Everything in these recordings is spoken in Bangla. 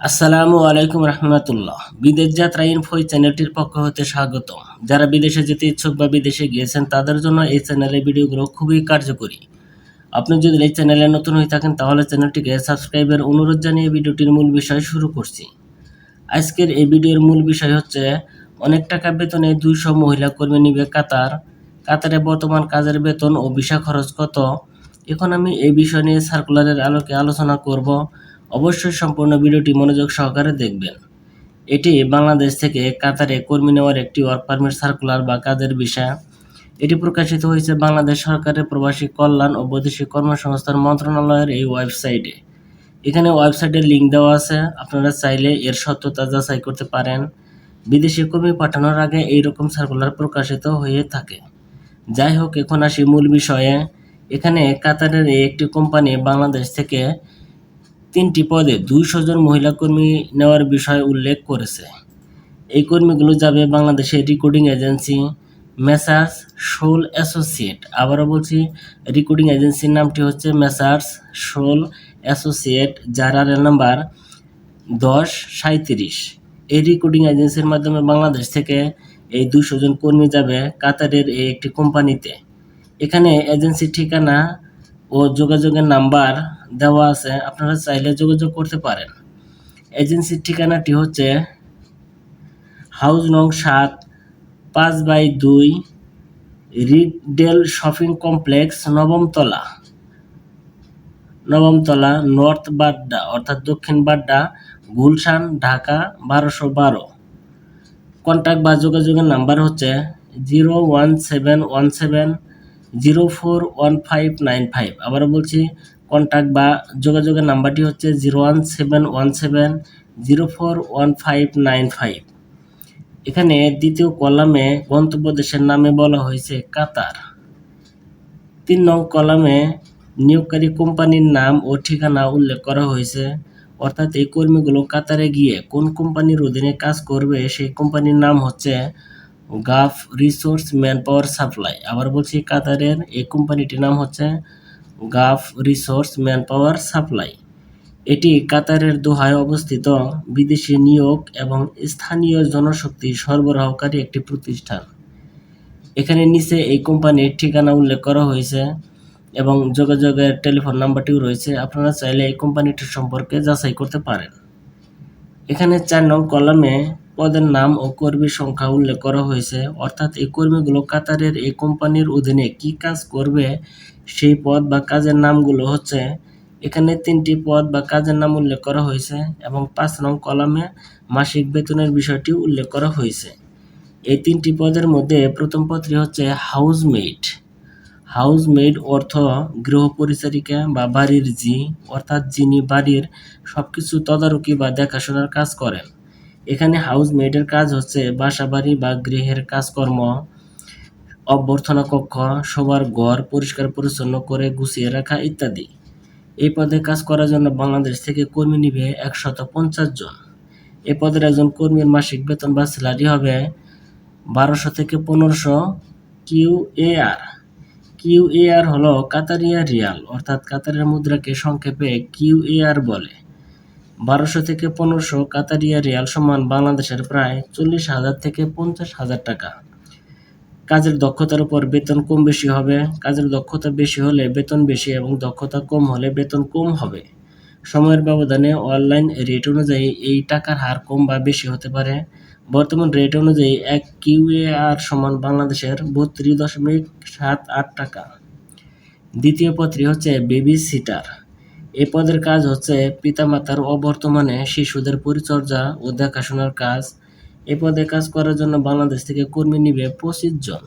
আসসালামু আলাইকুম রহমতুল্লাহ। বিদেশ যাত্রা ইনফো এই চ্যানেলটির পক্ষ হতে স্বাগত যারা বিদেশে যেতে ইচ্ছুক বা বিদেশে গিয়েছেন, তাদের জন্য এই চ্যানেলের ভিডিওগুলো খুবই কার্যকরী। আপনি যদি এই চ্যানেলে নতুন হয়ে থাকেন, তাহলে চ্যানেলটিকে সাবস্ক্রাইবের অনুরোধ জানিয়ে ভিডিওটির মূল বিষয় শুরু করছি। আজকের এই ভিডিওর মূল বিষয় হচ্ছে, অনেক টাকা বেতনে দুইশো মহিলা কর্মী নিবে কাতার। কাতারে বর্তমান কাজের বেতন ও ভিসা খরচ কত? এখন আমি এই বিষয় নিয়ে সার্কুলারের আলোকে আলোচনা করব। অবশ্যই সম্পূর্ণ ভিডিওটি মনোযোগ সহকারে দেখবেন। এটি বাংলাদেশ থেকে কাতারে কর্মী নেওয়ার একটি ওয়ার্ক পারমিট সার্কুলার বা কাজের বিষয়। এটি প্রকাশিত হয়েছে বাংলাদেশ সরকারের প্রবাসী কল্যাণ ও বৈদেশিক কর্মসংস্থান মন্ত্রণালয়ের এই ওয়েবসাইটে। এখানে ওয়েবসাইটের লিঙ্ক দেওয়া আছে, আপনারা চাইলে এর সত্যতা যাচাই করতে পারেন। বিদেশি কর্মী পাঠানোর আগে এই রকম সার্কুলার প্রকাশিত হয়ে থাকে। যাই হোক, এখন আসি মূল বিষয়ে। এখানে কাতারের একটি কোম্পানি বাংলাদেশ থেকে তিনটি পদে দুইশো জন মহিলা কর্মী নেওয়ার বিষয় উল্লেখ করেছে। এই কর্মীগুলো যাবে বাংলাদেশের রিক্রুটিং এজেন্সি মেসার্স শোল অ্যাসোসিয়েট। আবারও বলছি রিক্রুটিং এজেন্সির নামটি হচ্ছে মেসার্স শোল অ্যাসোসিয়েট, যার আর নাম্বার দশ সাঁত্রিশ এই রিক্রুটিং এজেন্সির মাধ্যমে বাংলাদেশ থেকে এই দুশো জন কর্মী যাবে কাতারের এই একটি কোম্পানিতে। এখানে এজেন্সির ঠিকানা ও যোগাযোগের নাম্বার দেওয়া আছে, আপনারা চাইলে যোগাযোগ করতে পারেন। এজেন্সির ঠিকানাটি হচ্ছে হাউস নং সাত, পাঁচ বাই দুই রিডেল শপিং কমপ্লেক্স, নবমতলা। নবমতলা নর্থ বাড্ডা, অর্থাৎ দক্ষিণ বাড্ডা, গুলশান, ঢাকা, বারোশো বারো। কন্ট্যাক্ট বা যোগাযোগের নাম্বার হচ্ছে zero one seven one seven zero four one five nine five. আবারও বলছি কন্ট্যাক্ট বা যোগাযোগের নাম্বারটি হচ্ছে zero one seven one seven, zero four one five nine five. এখানে দ্বিতীয় কলামে গন্তব্য দেশের নামে বলা হয়েছে কাতার। তিন নং কলামে নিয়োগকারী কোম্পানির নাম ও ঠিকানা উল্লেখ করা হয়েছে। অর্থাৎ এই কর্মীগুলো কাতারে গিয়ে কোন কোম্পানির অধীনে কাজ করবে, সেই কোম্পানির নাম হচ্ছে গাফ রিসোর্স ম্যান পাওয়ার সাপ্লাই। আবার বলছি কাতারের এই কোম্পানিটির নাম হচ্ছে গাফ রিসোর্স ম্যান পাওয়ার সাপ্লাই। এটি কাতারের দোহায় অবস্থিত বিদেশি নিয়োগ এবং স্থানীয় জনশক্তি সরবরাহকারী একটি প্রতিষ্ঠান। এখানে নিচে এই কোম্পানির ঠিকানা উল্লেখ করা হয়েছে এবং যোগাযোগের টেলিফোন নাম্বারটিও রয়েছে। আপনারা চাইলে এই কোম্পানিটির সম্পর্কে যাচাই করতে পারেন। এখানে চার নং কলামে পদের নাম ও কর্মীর সংখ্যা উল্লেখ করা হয়েছে। অর্থাৎ এই কর্মীগুলো কাতারের এই কোম্পানির অধীনে কি কাজ করবে সেই পদ বা কাজের নামগুলো হচ্ছে, এখানে তিনটি পদ বা কাজের নাম উল্লেখ করা হয়েছে এবং পাঁচ নং কলামে মাসিক বেতনের বিষয়টি উল্লেখ করা হয়েছে। এই তিনটি পদের মধ্যে প্রথম পদটি হচ্ছে হাউসমেট হাউসমেড অর্থ গৃহ পরিচারিকা বা বাড়ির জি, অর্থাৎ যিনি বাড়ির সব কিছু তদারকি বা দেখাশোনার কাজ করেন। এখানে হাউসমেডের কাজ হচ্ছে বাসাবাড়ি বা গৃহের কাজকর্ম, অভ্যর্থনা কক্ষ সবার ঘর, পরিষ্কার পরিচ্ছন্ন করে গুছিয়ে রাখা ইত্যাদি। এই পদে কাজ করার জন্য বাংলাদেশ থেকে কর্মী নিবে একশত পঞ্চাশ জন। এ পদের একজন কর্মীর মাসিক বেতন বা স্যালারি হবে বারোশো থেকে পনেরোশো কিউ এ আর। কিউ এ আর হলো কাতারিয়া রিয়াল, অর্থাৎ কাতারের মুদ্রাকে সংক্ষেপে কিউ এ আর বলে। বারোশো থেকে পনেরোশো কাতারিয়া রিয়াল সমান বাংলাদেশের প্রায় চল্লিশ হাজার থেকে পঞ্চাশ হাজার টাকা। কাজের দক্ষতার উপর বেতন কম বেশি হবে। কাজের দক্ষতা বেশি হলে বেতন বেশি এবং দক্ষতা কম হলে বেতন কম হবে। সময়ের ব্যবধানে অনলাইন রেট অনুযায়ী এই টাকার হার কম বা বেশি হতে পারে। বর্তমান রেট অনুযায়ী এক কিউএআর সমান বাংলাদেশের বত্রিশ দশমিক সাত আট টাকা। দ্বিতীয় পদটি হচ্ছে বেবি সিটার। এ পদের কাজ হচ্ছে পিতামাতার অবর্তমানে শিশুদের পরিচর্যা ও দেখাশোনার কাজ। এ পদে কাজ করার জন্য বাংলাদেশ থেকে কর্মী নিবে পঁচিশ জন।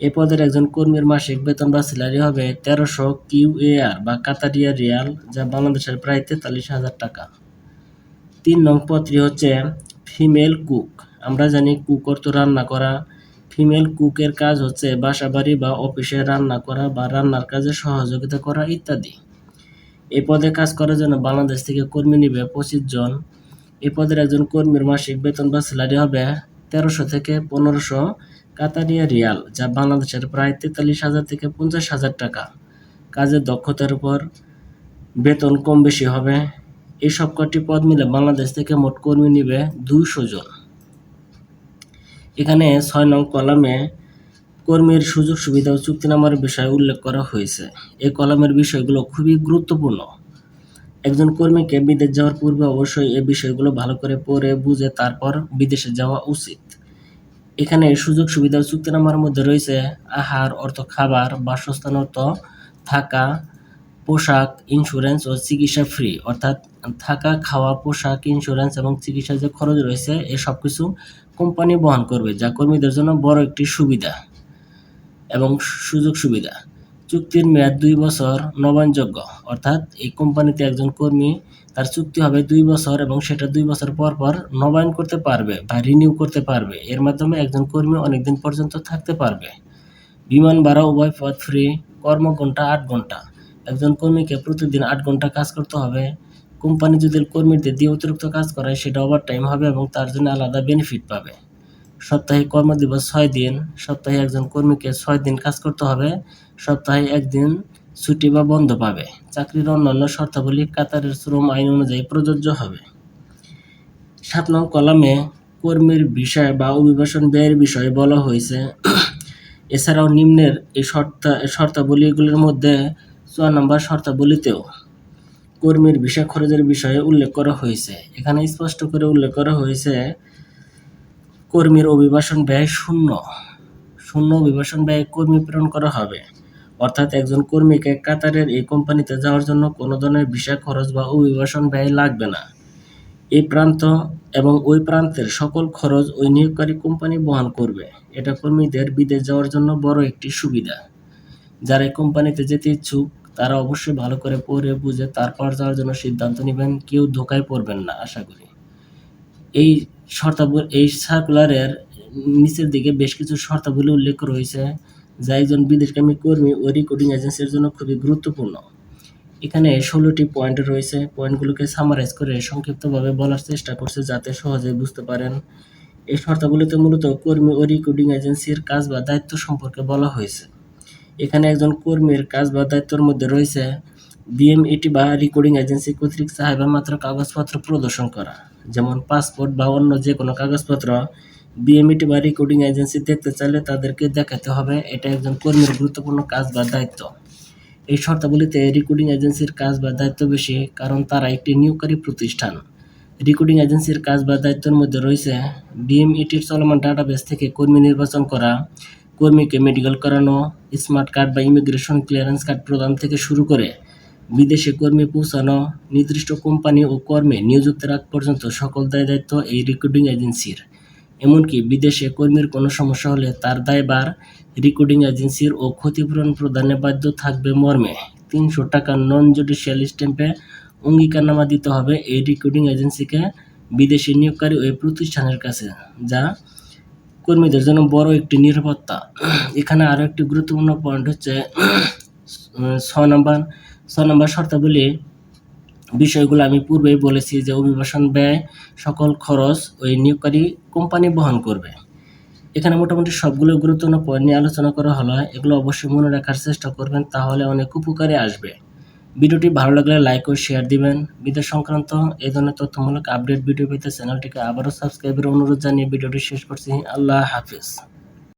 এ পদের একজন কর্মীর মাসিক বেতন বা স্যালারি হবে তেরোশো কিউএআর বা কাতারিয়া রিয়াল, যা বাংলাদেশের প্রায় তেতাল্লিশ হাজার টাকা। তিন নং পদটি হচ্ছে ফিমেল কুক। আমরা জানি কুক অর্থ রান্না করা। ফিমেল কুকের কাজ হচ্ছে বাসা বাড়ি বা অফিসে রান্না করা বা রান্নার কাজে সহযোগিতা করা ইত্যাদি। এই পদে কাজ করার জন্য বাংলাদেশ থেকে কর্মী নিবে পঁচিশ জন। এই পদের একজন কর্মীর মাসিক বেতন বা স্যালারি হবে তেরোশো থেকে পনেরোশো কাতারিয়া রিয়াল, যা বাংলাদেশের প্রায় তেতাল্লিশ হাজার থেকে পঞ্চাশ হাজার টাকা। কাজের দক্ষতার উপর বেতন কম বেশি হবে। এই সব সবকটি পদ মিলে বাংলাদেশ থেকে মোট কর্মী নিবে দুইশো জন। এখানে ছয় নং কলামে কর্মীর সুযোগ সুবিধা ও চুক্তি চুক্তিনামার বিষয়ে উল্লেখ করা হয়েছে। এই কলামের বিষয়গুলো খুবই গুরুত্বপূর্ণ। একজন কর্মীকে বিদেশ যাওয়ার পূর্বে অবশ্যই এই বিষয়গুলো ভালো করে পড়ে, বুঝে তারপর বিদেশে যাওয়া উচিত। এখানে সুযোগ সুবিধা ও চুক্তিনামার মধ্যে রয়েছে আহার, অর্থ খাবার, বাসস্থান, অর্থ, থাকা, পোশাক ইন্স্যুরেন্স ও চিকিৎসা ফ্রি অর্থাৎ থাকা, খাওয়া, পোশাক ইন্স্যুরেন্স এবং চিকিৎসার যে খরচ রয়েছে এই সব কিছু কোম্পানি বহন করবে, যা কর্মীদের জন্য বড় একটি সুবিধা। এবং সুযোগ সুবিধা। চুক্তির মেয়াদ দুই বছর নবায়নযোগ্য, অর্থাৎ এই কোম্পানিতে একজন কর্মী, তার চুক্তি হবে দুই বছর এবং সেটা দুই বছর পর পর নবায়ন করতে পারবে বা রিনিউ করতে পারবে। এর মাধ্যমে একজন কর্মী অনেকদিন পর্যন্ত থাকতে পারবে। বিমান ভাড়া উভয় পথ ফ্রি কর্মঘণ্টা আট ঘণ্টা একজন কর্মীকে প্রতিদিন আট ঘণ্টা কাজ করতে হবে। কোম্পানি যদি কর্মীদের দিয়ে অতিরিক্ত কাজ করায়, সেটা ওভার টাইম হবে এবং তার জন্য আলাদা বেনিফিট পাবে। সপ্তাহে কর্মদিবস ছয় দিন, সপ্তাহে একজন কর্মীকে ছয় দিন কাজ করতে হবে, সপ্তাহে একদিন ছুটি বা বন্ধ পাবে। চাকরির অন্যান্য শর্তাবলী কাতারের শ্রম আইন অনুযায়ী প্রযোজ্য হবে। সাত নং কলামে কর্মীর বিষয় বা অভিবাসন ব্যয়ের বিষয়ে বলা হয়েছে। এছাড়াও নিম্নের এই শর্তা, শর্তাবলীগুলির মধ্যে চুয়া নম্বর শর্তাবলীতেও কর্মীর ভিসা খরচের বিষয়ে উল্লেখ করা হয়েছে। এখানে স্পষ্ট করে উল্লেখ করা হয়েছে কর্মীর অভিবাসন ব্যয় শূন্য। শূন্য অভিবাসন ব্যয় কর্মী প্রেরণ করা হবে। অর্থাৎ একজন কর্মীকে কাতারের এই কোম্পানিতে যাওয়ার জন্য কোনো ধরনের ভিসা খরচ বা অভিবাসন ব্যয় লাগবে না। এই প্রান্ত এবং ওই প্রান্তের সকল খরচ ওই নিয়োগকারী কোম্পানি বহন করবে। এটা কর্মীদের বিদেশ যাওয়ার জন্য বড় একটি সুবিধা। যারা এই কোম্পানিতে যেতে ইচ্ছুক, তারা অবশ্যই ভালো করে পড়ে বুঝে তারপর যাওয়ার জন্য সিদ্ধান্ত নেবেন। কেউ ধোকায় পড়বেন না, আশা করি। এই শর্তাবলী এই সার্কুলারের নিচের দিকে বেশ কিছু শর্তাবলী উল্লেখ রয়েছে যা একজন বিদেশগামী কর্মী ও রেকর্ডিং এজেন্সির জন্য খুবই গুরুত্বপূর্ণ। এখানে ষোলোটি পয়েন্ট রয়েছে। পয়েন্টগুলোকে সামারাইজ করে সংক্ষিপ্তভাবে বলার চেষ্টা করছে যাতে সহজে বুঝতে পারেন। এই শর্তাবলীতে মূলত কর্মী ও রিক্রুটিং এজেন্সির কাজ বা দায়িত্ব সম্পর্কে বলা হয়েছে। এখানে একজন কর্মীর কাজ বা দায়িত্বের মধ্যে রয়েছে বিএমইটি বা রেকর্ডিং এজেন্সি কর্তৃক চাহিদা মাত্র কাগজপত্র প্রদর্শন করা। যেমন পাসপোর্ট বা অন্য যে কোনো কাগজপত্র বিএমইটি বা রেকর্ডিং এজেন্সি দেখতে চাইলে তাদেরকে দেখাতে হবে। এটা একজন কর্মীর গুরুত্বপূর্ণ কাজ বা দায়িত্ব। এই শর্তাবলীতে রেকর্ডিং এজেন্সির কাজ বা দায়িত্ব বেশি, কারণ তারা একটি নিয়োগকারী প্রতিষ্ঠান। রেকর্ডিং এজেন্সির কাজ বা দায়িত্বের মধ্যে রয়েছে বিএমইটির চলমান ডাটাবেস থেকে কর্মী নির্বাচন করা, কর্মীকে মেডিকেল করানো স্মার্ট কার্ড বা ইমিগ্রেশন ক্লিয়ারেন্স কার্ড প্রদান থেকে শুরু করে বিদেশে কর্মী পৌঁছানো, নির্দিষ্ট কোম্পানি ও কর্মে নিয়োজিতের আগ পর্যন্ত সকল দায় দায়িত্ব এই রেকর্ডিং এজেন্সির এমনকি বিদেশে কর্মীর কোনো সমস্যা হলে তার দায়ভার রেকর্ডিং এজেন্সির ও ক্ষতিপূরণ প্রদানে বাধ্য থাকবে মর্মে। তিনশো টাকা নন জুডিশিয়াল স্ট্যাম্পে অঙ্গীকারনামা দিতে হবে এই রেকর্ডিং এজেন্সিকে বিদেশি নিয়োগকারী ওই প্রতিষ্ঠানের কাছে, যা কর্মীদের জন্য বড় একটি নিরাপত্তা। এখানে আরও একটি গুরুত্বপূর্ণ পয়েন্ট হচ্ছে ছ নম্বর ছ নম্বর শর্তাবলী বিষয়গুলো আমি পূর্বেই বলেছি যে অভিবাসন ব্যয়, সকল খরচ ওই নিয়োগকারী কোম্পানি বহন করবে। এখানে মোটামুটি সবগুলো গুরুত্বপূর্ণ পয়েন্ট নিয়ে আলোচনা করা হলো। এগুলো অবশ্যই মনে রাখার চেষ্টা করবেন, তাহলে অনেক উপকারে আসবে। ভিডিওটি ভালো লাগলে লাইক ও শেয়ার দিবেন। বিদেশ সংক্রান্ত এই ধরনের তথ্যমূলক আপডেট ভিডিও পেতে চ্যানেলটিকে আবারও সাবস্ক্রাইবের অনুরোধ জানিয়ে ভিডিওটি শেষ করছি। আল্লাহ হাফিজ।